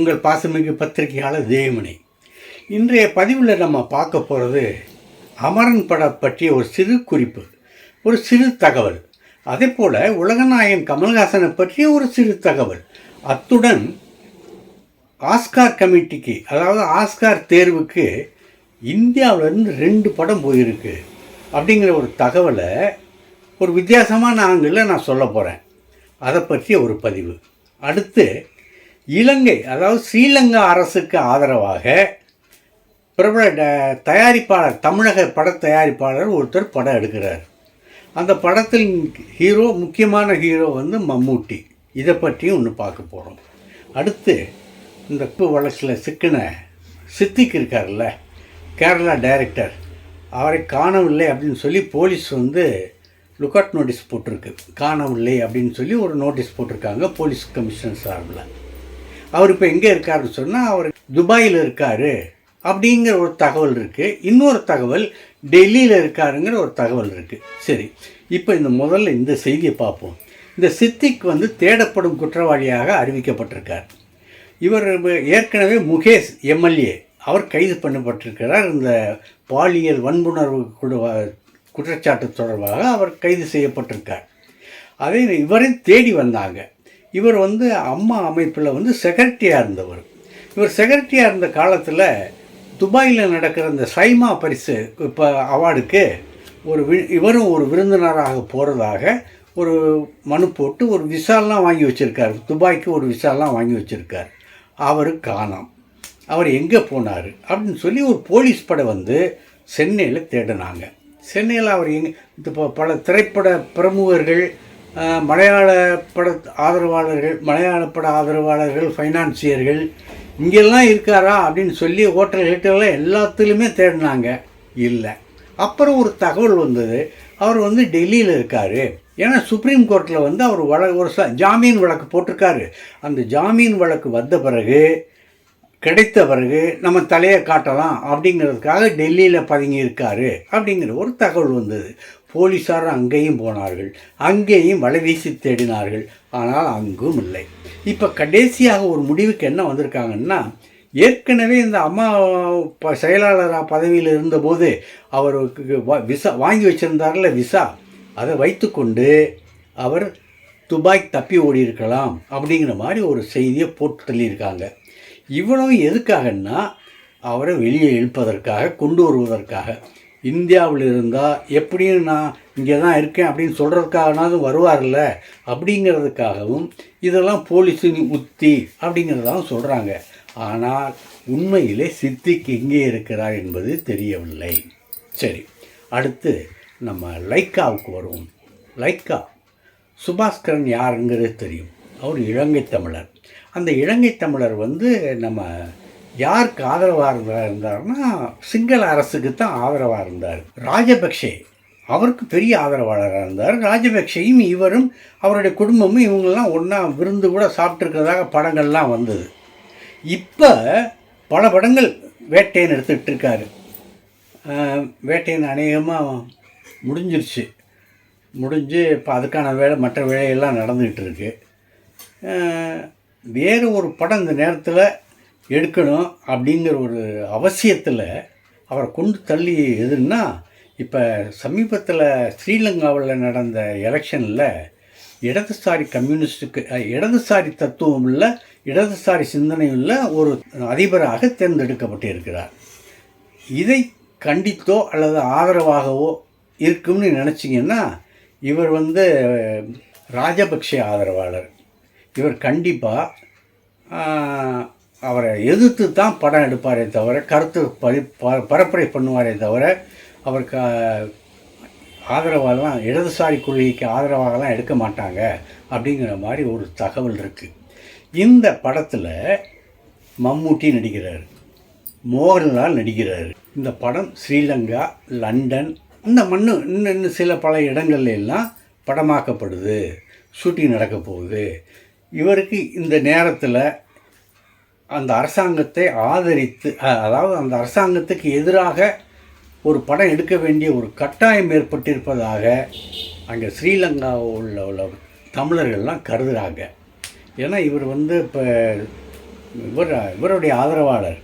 உங்கள் பாசமிகு பத்திரிகையாளர் தேவமணி இன்றைய பதிவில் நம்ம பார்க்க போகிறது அமரன் படம் பற்றிய ஒரு சிறு குறிப்பு ஒரு சிறு தகவல். அதே போல் உலகநாயகன் கமல்ஹாசனை பற்றிய ஒரு சிறு தகவல். அத்துடன் ஆஸ்கார் கமிட்டிக்கு அதாவது ஆஸ்கார் தேர்வுக்கு இந்தியாவிலேருந்து ரெண்டு படம் போயிருக்கு அப்படிங்கிற ஒரு தகவலை ஒரு வித்தியாசமான ஆங்கிளில் நான் சொல்ல போகிறேன் அதை பற்றிய ஒரு பதிவு. அடுத்து இலங்கை அதாவது ஸ்ரீலங்கா அரசுக்கு ஆதரவாக பிரபல ட- தயாரிப்பாளர் தமிழக பட தயாரிப்பாளர் ஒருத்தர் படம் எடுக்கிறார். அந்த படத்தில் ஹீரோ முக்கியமான ஹீரோ வந்து மம்மூட்டி. இதை பற்றியும் ஒன்று பார்க்க போகிறோம் அடுத்து இந்த உப்பு வழக்கில் சிக்கின சித்திக் இருக்கார்ல கேரளா டைரக்டர். அவரை காணவில்லை அப்படின்னு சொல்லி போலீஸ் வந்து லுக்கவுட் நோட்டீஸ் போட்டிருக்கு. காணவில்லை அப்படின்னு சொல்லி ஒரு நோட்டீஸ் போட்டிருக்காங்க போலீஸ் கமிஷனர் சார்பில். அவர் இப்போ எங்கே இருக்காருன்னு சொன்னால் அவர் துபாயில் இருக்கார் அப்படிங்கிற ஒரு தகவல் இருக்குது இன்னொரு தகவல் டெல்லியில் இருக்காருங்கிற ஒரு தகவல் இருக்குது சரி இப்போ இந்த முதல்ல இந்த செய்தியை பார்ப்போம். இந்த சித்திக் வந்து தேடப்படும் குற்றவாளியாக அறிவிக்கப்பட்டிருக்கார். இவர் ஏற்கனவே முகேஷ் எம்எல்ஏ அவர் கைது பண்ணப்பட்டிருக்கிறார். இந்த பாலியல் வன்புணர்வு குற்றச்சாட்டு தொடர்பாக அவர் கைது செய்யப்பட்டிருக்கார். அதே இவரையும் தேடி வந்தாங்க. இவர் வந்து அம்மா அமைப்பில் வந்து செக்ரட்டரியாக இருந்தவர். இவர் செக்ரட்டரியாக இருந்த காலத்தில் துபாயில் நடக்கிற இந்த சைமா பரிசு இப்போ அவார்டுக்கு ஒரு வி இவரும் ஒரு விருந்தினராக போகிறதாக ஒரு மனு போட்டு ஒரு விசாலாம் வாங்கி வச்சுருக்கார். துபாய்க்கு ஒரு விசாலாம் வாங்கி வச்சுருக்கார். அவர் காணாம். அவர் எங்கே போனார்? அப்படின்னு சொல்லி ஒரு போலீஸ் படை வந்து சென்னையில் தேடினாங்க. சென்னையில் அவர் எங்கே இப்போ பல திரைப்பட பிரமுகர்கள் மலையாள பட ஆதரவாளர்கள் மலையாள பட ஆதரவாளர்கள் ஃபைனான்சியர்கள் இங்கெல்லாம் இருக்காரா அப்படின்னு சொல்லி ஹோட்டல் ஹோட்டலில் எல்லாத்துலேயுமே தேடினாங்க. இல்லை. அப்புறம் ஒரு தகவல் வந்தது. அவர் வந்து டெல்லியில் இருக்கார். ஏன்னா சுப்ரீம் கோர்ட்டில் வந்து அவர் வழ ஒரு ச ஜாமீன் வழக்கு போட்டிருக்காரு. அந்த ஜாமீன் வழக்கு வந்த பிறகு கிடைத்த பிறகு நம்ம தலையை காட்டலாம் அப்படிங்கிறதுக்காக டெல்லியில் பதுங்கியிருக்காரு அப்படிங்கிற ஒரு தகவல் வந்தது. போலீஸார் அங்கேயும் போனார்கள். அங்கேயும் வலை வீசி தேடினார்கள். ஆனால் அங்கும் இல்லை. இப்போ கடைசியாக ஒரு முடிவுக்கு என்ன வந்திருக்காங்கன்னா ஏற்கனவே இந்த அம்மா ப செயலாளராக பதவியில் இருந்தபோது அவருக்கு வ- விசா வாங்கி வச்சிருந்தார்ல விசா அதை வைத்துக்கொண்டு அவர் துபாய் தப்பி ஓடி இருக்கலாம் அப்படிங்கிற மாதிரி ஒரு செய்தியை போட்டு தள்ளியிருக்காங்க. இவ்வளவு எதுக்காகன்னா அவரை வெளியே இழுப்பதற்காக கொண்டு வருவதற்காக. இந்தியாவில் இருந்தால் எப்படியும் நான் இங்கே தான் இருக்கேன் அப்படின்னு சொல்கிறதுக்காகனாவது வருவார்ல அப்படிங்கிறதுக்காகவும் இதெல்லாம் போலீஸின் உத்தி அப்படிங்கிறதாலும் சொல்கிறாங்க ஆனால் உண்மையிலே சித்திக்கு எங்கே இருக்கிறார் என்பது தெரியவில்லை. சரி அடுத்து நம்ம லைக்காவுக்கு வருவோம். லைக்கா சுபாஸ்கரன் யாருங்கிறது தெரியும். அவர் இலங்கை தமிழர். அந்த இலங்கை தமிழர் வந்து நம்ம யாருக்கு ஆதரவாக இருந்தார்னா சிங்கள அரசுக்கு தான் ஆதரவாக இருந்தார். ராஜபக்ஷே அவருக்கு பெரிய ஆதரவாளராக இருந்தார். ராஜபக்ஷையும் இவரும் அவருடைய குடும்பமும் இவங்கெல்லாம் ஒன்றா விருந்து கூட சாப்பிட்ருக்கிறதாக படங்கள்லாம் வந்தது. இப்போ பல படங்கள் வேட்டையன் எடுத்துக்கிட்டு இருக்காரு வேட்டையன் அநேகமாக முடிஞ்சிருச்சு. முடிஞ்சு இப்போ அதுக்கான வேலை மற்ற வேலையெல்லாம் நடந்துக்கிட்டு இருக்கு வேறு ஒரு படம் இந்த நேரத்தில் எடுக்கணும் அப்படிங்கிற ஒரு அவசியத்தில் அவரை கொண்டு தள்ளி எதுன்னா இப்போ சமீபத்தில் ஸ்ரீலங்காவில் நடந்த எலெக்ஷனில் இடதுசாரி கம்யூனிஸ்டுக்கு இடதுசாரி தத்துவம் உள்ள இடதுசாரி சிந்தனை உள்ள ஒரு அதிபராக தேர்ந்தெடுக்கப்பட்டிருக்கிறார். இதை கண்டித்தோ அல்லது ஆதரவாகவோ இருக்கும்னு நினச்சிங்கன்னா இவர் வந்து ராஜபக்ஷ ஆதரவாளர். இவர் கண்டிப்பாக அவரை எதிர்த்து தான் படம் எடுப்பாரே தவிர கருத்து பரி ப- பரப்புரை பண்ணுவாரே தவிர அவருக்கு ஆதரவாகலாம் இடதுசாரி கொள்கைக்கு ஆதரவாகலாம் எடுக்க மாட்டாங்க அப்படிங்கிற மாதிரி ஒரு தகவல் இருக்குது இந்த படத்தில் மம்மூட்டி நடிக்கிறார். மோகன்லால் நடிக்கிறார். இந்த படம் ஸ்ரீலங்கா லண்டன் இந்த மண்ணு இன்னும் இன்னும் சில பல இடங்கள்ல எல்லாம் படமாக்கப்படுது. ஷூட்டிங் நடக்க போகுது. இவருக்கு இந்த நேரத்தில் அந்த அரசாங்கத்தை ஆதரித்து அதாவது அந்த அரசாங்கத்துக்கு எதிராக ஒரு படம் எடுக்க வேண்டிய ஒரு கட்டாயம் ஏற்பட்டிருப்பதாக அங்கே ஸ்ரீலங்காவில் உள்ள உள்ள தமிழர்கள்லாம் கருதுகிறாங்க ஏன்னா இவர் வந்து இப்போ இவர் இவருடைய ஆதரவாளர்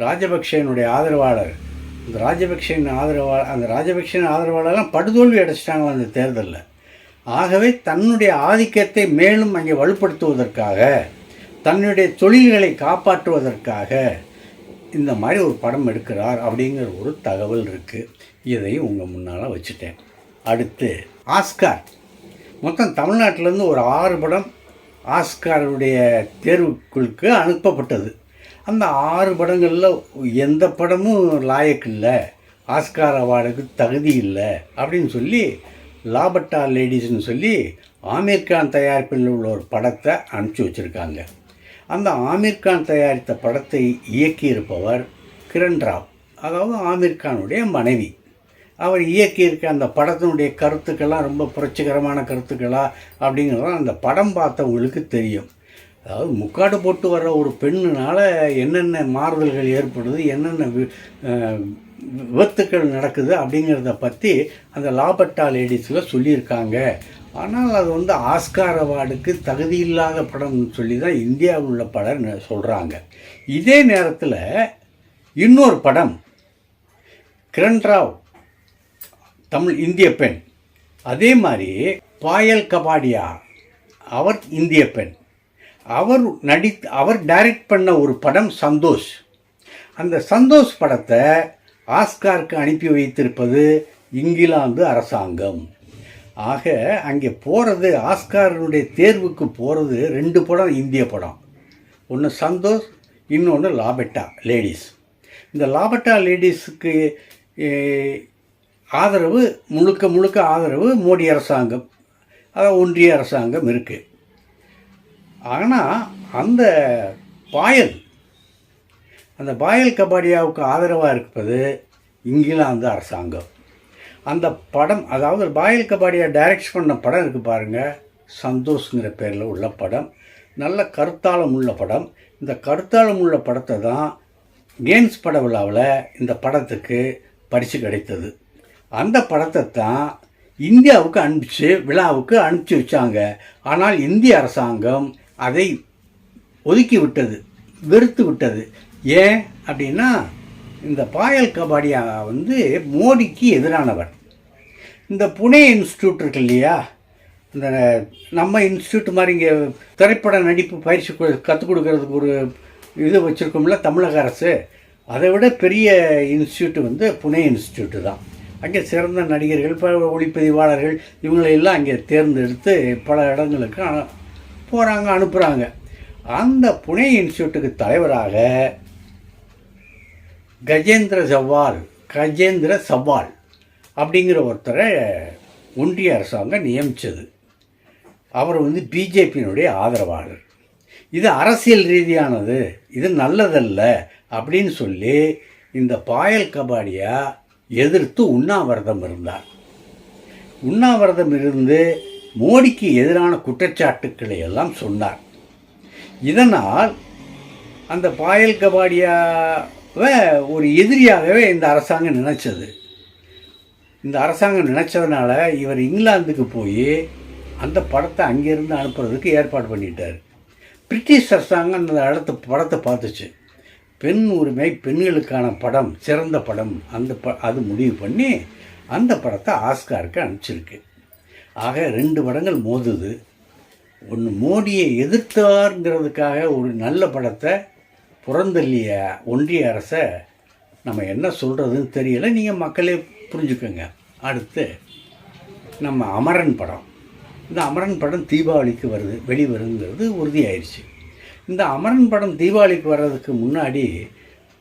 ராஜபக்சேனுடைய ஆதரவாளர். இந்த ராஜபக்சேன் ஆதரவா அந்த ராஜபக்சேன் ஆதரவாளர்லாம் படுதோல்வி அடைச்சிட்டாங்க அந்த தேர்தலில். ஆகவே தன்னுடைய ஆதிக்கத்தை மேலும் அங்கே வலுப்படுத்துவதற்காக தன்னுடைய தொழில்களை காப்பாற்றுவதற்காக இந்த மாதிரி ஒரு படம் எடுக்கிறார் அப்படிங்கிற ஒரு தகவல் இருக்குது இதையும் உங்கள் முன்னால் வச்சுட்டேன். அடுத்து ஆஸ்கார். மொத்தம் தமிழ்நாட்டிலேருந்து ஒரு ஆறு படம் ஆஸ்காருடைய தேர்வுக்குழுக்கு அனுப்பப்பட்டது. அந்த ஆறு படங்களில் எந்த படமும் லாயக்கு இல்லை. ஆஸ்கார் அவார்டுக்கு தகுதி இல்லை அப்படின்னு சொல்லி லாபட்டா லேடிஸ்னு சொல்லி ஆமீர் கான் தயாரிப்பில் உள்ள ஒரு படத்தை அனுப்பிச்சி வச்சுருக்காங்க. அந்த ஆமீர் கான் தயாரித்த படத்தை இயக்கியிருப்பவர் கிரண் ராவ் அதாவது ஆமீர் கானுடைய மனைவி. அவர் இயக்கியிருக்க அந்த படத்தினுடைய கருத்துக்கள்லாம் ரொம்ப புரட்சிகரமான கருத்துக்களா அப்படிங்கிறதெல்லாம் அந்த படம் பார்த்தவங்களுக்கு தெரியும். அதாவது முக்காடு போட்டு வர்ற ஒரு பெண்ணுனால் என்னென்ன மாறுதல்கள் ஏற்படுது என்னென்ன வி- விபத்துக்கள் நடக்குது அப்படிங்கிறத பற்றி அந்த லாபட்டா லேடிஸில் சொல்லியிருக்காங்க. ஆனால் அது வந்து ஆஸ்கார் அவார்டுக்கு தகுதி இல்லாத படம்னு சொல்லி தான் இந்தியாவில் உள்ள படம் சொல்கிறாங்க இதே நேரத்தில் இன்னொரு படம் கிரண் ராவ் தமிழ் இந்திய பெண். அதே மாதிரி பாயல் கபாடியா அவர் இந்திய பெண். அவர் நடி அவர் டைரக்ட் பண்ண ஒரு படம் சந்தோஷ். அந்த சந்தோஷ் படத்தை ஆஸ்காருக்கு அனுப்பி வைத்திருப்பது இங்கிலாந்து அரசாங்கம். ஆக அங்கே போகிறது ஆஸ்காரினுடைய தேர்வுக்கு போகிறது ரெண்டு படம் இந்திய படம். ஒன்று சந்தோஷ் இன்னொன்று லாபெட்டா லேடிஸ் இந்த லாபெட்டா லேடிஸுக்கு ஆதரவு முழுக்க முழுக்க ஆதரவு மோடி அரசாங்கம். அதாவது ஒன்றிய அரசாங்கம் இருக்குது ஆனால் அந்த பாயல் அந்த பாயல் கபாடியாவுக்கு ஆதரவாக இருப்பது இங்கிலாந்து அரசாங்கம். அந்த படம் அதாவது பாயல் கபாடியா டைரக்ட் பண்ண படம் இருக்குது பாருங்கள் சந்தோஷ்ங்கிற பேரில் உள்ள படம். நல்ல கருத்தாளம் உள்ள படம். இந்த கருத்தாளம் உள்ள படத்தை தான் கேம்ஸ் பட விழாவில் இந்த படத்துக்கு பரிசு கிடைத்தது. அந்த படத்தை தான் இந்தியாவுக்கு அனுப்பிச்சு விழாவுக்கு அனுப்பிச்சி வச்சாங்க. ஆனால் இந்திய அரசாங்கம் அதை ஒதுக்கி விட்டது வெறுத்து விட்டது. ஏன் அப்படின்னா இந்த பாயல் கபாடியா வந்து மோடிக்கு எதிரானவர். இந்த புனே இன்ஸ்டியூட் இருக்கு இல்லையா? இந்த நம்ம இன்ஸ்டியூட் மாதிரி இங்கே திரைப்பட நடிப்பு பயிற்சி கற்றுக் கொடுக்கறதுக்கு ஒரு இது வச்சுருக்கோம்ல தமிழக அரசு. அதை விட பெரிய இன்ஸ்டியூட் வந்து புனே இன்ஸ்டியூட்டு தான். அங்கே சிறந்த நடிகர்கள் ப ஒளிப்பதிவாளர்கள் இவங்களையெல்லாம் அங்கே தேர்ந்தெடுத்து பல இடங்களுக்கு போகிறாங்க அனுப்புகிறாங்க அந்த புனே இன்ஸ்டியூட்டுக்கு தலைவராக கஜேந்திர சவால் கஜேந்திர சவால் அப்படிங்கிற ஒருத்தரை ஒன்றிய அரசாங்கம் நியமித்தது அவர் வந்து பிஜேபியினுடைய ஆதரவாளர். இது அரசியல் ரீதியானது இது நல்லதல்ல அப்படின்னு சொல்லி இந்த பாயல் கபாடியா எதிர்த்து உண்ணாவிரதம் இருந்தார். உண்ணாவிரதம் இருந்து மோடிக்கு எதிரான குற்றச்சாட்டுக்களை எல்லாம் சொன்னார். இதனால் அந்த பாயல் கபாடியாவை ஒரு எதிரியாகவே இந்த அரசாங்கம் நினைச்சது. இந்த அரசாங்கம் நினச்சதுனால இவர் இங்கிலாந்துக்கு போய் அந்த படத்தை அங்கேருந்து அனுப்புறதுக்கு ஏற்பாடு பண்ணிட்டார். பிரிட்டிஷ் அரசாங்கம் அந்த அடுத்த படத்தை பார்த்துச்சு. பெண் உரிமை பெண்களுக்கான படம் சிறந்த படம் அந்த ப அது முடிவு பண்ணி அந்த படத்தை ஆஸ்காருக்கு அனுப்பிச்சிருக்கு. ஆக ரெண்டு படங்கள் மோதுது. ஒன்று மோடியை எதிர்த்தாருங்கிறதுக்காக ஒரு நல்ல படத்தை புறந்தள்ளிய ஒன்றிய அரசை நம்ம என்ன சொல்கிறதுன்னு தெரியல. நீங்கள் மக்களே புரிஞ்சுக்கோங்க. அடுத்து நம்ம அமரன் படம். இந்த அமரன் படம் தீபாவளிக்கு வருது வெளிவருங்கிறது உறுதியாயிருச்சு. இந்த அமரன் படம் தீபாவளிக்கு வர்றதுக்கு முன்னாடி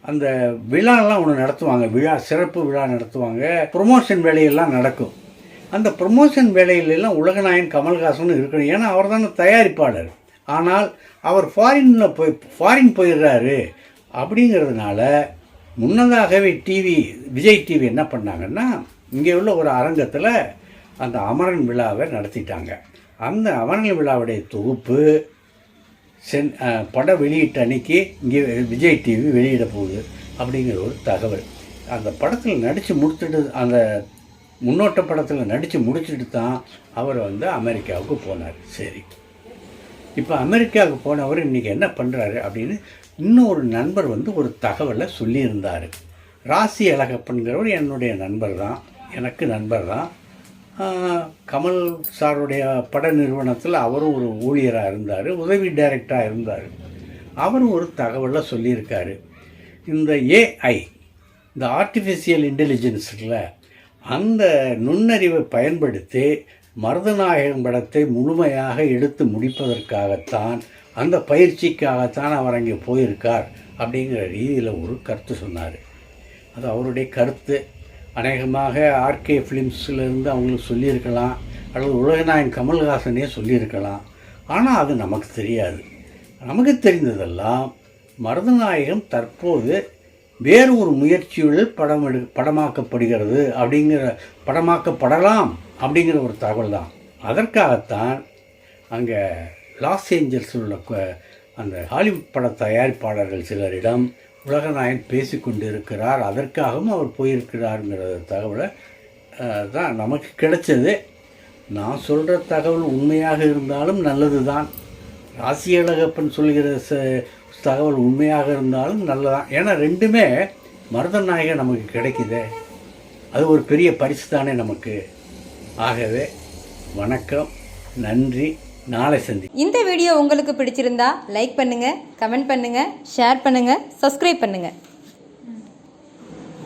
அந்த விழாலாம் ஒன்று நடத்துவாங்க. விழா சிறப்பு விழா நடத்துவாங்க. ப்ரொமோஷன் வேலையெல்லாம் நடக்கும். அந்த ப்ரொமோஷன் வேலையிலெல்லாம் உலகநாயன் கமல்ஹாசன் இருக்கணும் ஏன்னா அவர் தானே தயாரிப்பாளர். ஆனால் அவர் ஃபாரினில் போய் ஃபாரின் போயிடுறாரு. அப்படிங்கிறதுனால முன்னதாகவே டிவி விஜய் டிவி என்ன பண்ணாங்கன்னா இங்கே உள்ள ஒரு அரங்கத்தில் அந்த அமரன் விழாவை நடத்திட்டாங்க. அந்த அமரன் விழாவுடைய தொகுப்பு சென் படம் பட வெளியிட்ட அன்னைக்கு இங்கே விஜய் டிவி வெளியிட போகுது. அப்படிங்கிற ஒரு தகவல். அந்த படத்தில் நடித்து முடித்துட்டு அந்த முன்னோட்ட படத்தில் நடித்து முடிச்சுட்டு தான் அவர் வந்து அமெரிக்காவுக்கு போனார். சரி. இப்போ அமெரிக்காவுக்கு போனவர் இன்றைக்கி என்ன பண்ணுறாரு அப்படின்னு இன்னொரு நண்பர் வந்து ஒரு தகவலை சொல்லியிருந்தார். ராசி அழகப்பன்கிறவர் என்னுடைய நண்பர் தான். எனக்கு நண்பர் தான். கமல் சாருடைய பட நிறுவனத்தில் அவரும் ஒரு ஊழியராக இருந்தார் உதவி டைரக்டராக இருந்தார். அவரும் ஒரு தகவலை சொல்லியிருக்காரு. இந்த ஏஐ இந்த ஆர்டிஃபிஷியல் இன்டெலிஜென்ஸில் அந்த நுண்ணறிவை பயன்படுத்தி மருதநாயகம் படத்தை முழுமையாக எடுத்து முடிப்பதற்காகத்தான் அந்த பயிற்சிக்காகத்தான் அவர் அங்கே போயிருக்கார் அப்படிங்கிற ரீதியில் ஒரு கருத்து சொன்னார். அது அவருடைய கருத்து. அநேகமாக ஆர்கே ஃபிலிம்ஸ்லேருந்து அவங்களுக்கு சொல்லியிருக்கலாம் அல்லது உலகநாயகன் கமல்ஹாசனே சொல்லியிருக்கலாம். ஆனால் அது நமக்கு தெரியாது. நமக்கு தெரிந்ததெல்லாம் மருதநாயகம் தற்போது வேறு ஒரு முயற்சியுடன் படம் எடு படமாக்கப்படுகிறது அப்படிங்கிற படமாக்கப்படலாம் அப்படிங்கிற ஒரு தகவல் தான் அதற்காகத்தான் அங்கே லாஸ் ஏஞ்சல்ஸில் உள்ள அந்த ஹாலிவுட் பட தயாரிப்பாளர்கள் சிலரிடம் உலகநாயன் பேசி கொண்டு இருக்கிறார் அதற்காகவும் அவர் போயிருக்கிறாருங்கிற தகவலை தான் நமக்கு கிடைச்சது. நான் சொல்கிற தகவல் உண்மையாக இருந்தாலும் நல்லது தான் ராசியழகப்பன் சொல்கிற ச தகவல் உண்மையாக இருந்தாலும் நல்லதான். ஏன்னா ரெண்டுமே மருதநாயகன் நமக்கு கிடைக்குதே. அது ஒரு பெரிய பரிசு தானே நமக்கு. ஆகவே வணக்கம் நன்றி நாளை சந்தி இந்த வீடியோ உங்களுக்கு பிடிச்சிருந்தா லைக் பண்ணுங்க கமெண்ட் பண்ணுங்க ஷேர் பண்ணுங்க சப்ஸ்கிரைப் பண்ணுங்க.